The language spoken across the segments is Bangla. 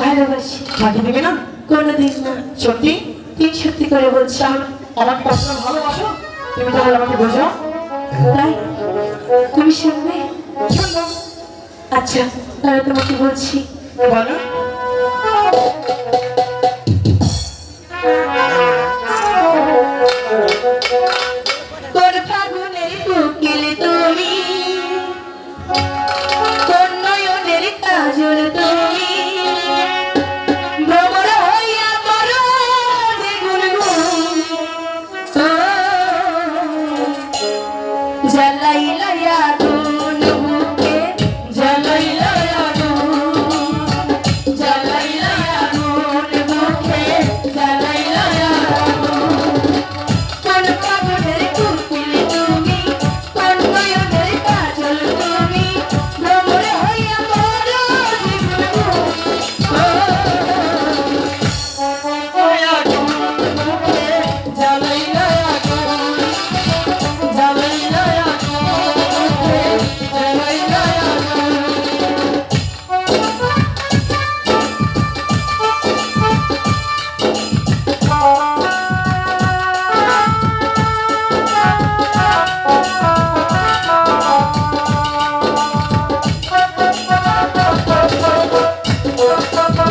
ভালোবাসি। ফাঁকি দিবে না? কোনোদিন না। সত্যি? তুই সত্যি করে বলছি? আমি আমার কথা ভালোবাসো? তুমি তাহলে আমাকে বোঝাও তাই? তুমি শুনবে। আচ্ছা তাহলে তোমাকে বলছি। বলো।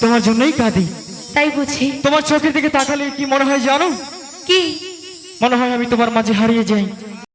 তোমার জন্যই কাঁদি। তাই বুঝি। তোমার চোখের দিকে তাকালে কি মনে হয় জানো? কি? মনে হয় আমি তোমার মাঝে হারিয়ে যাই।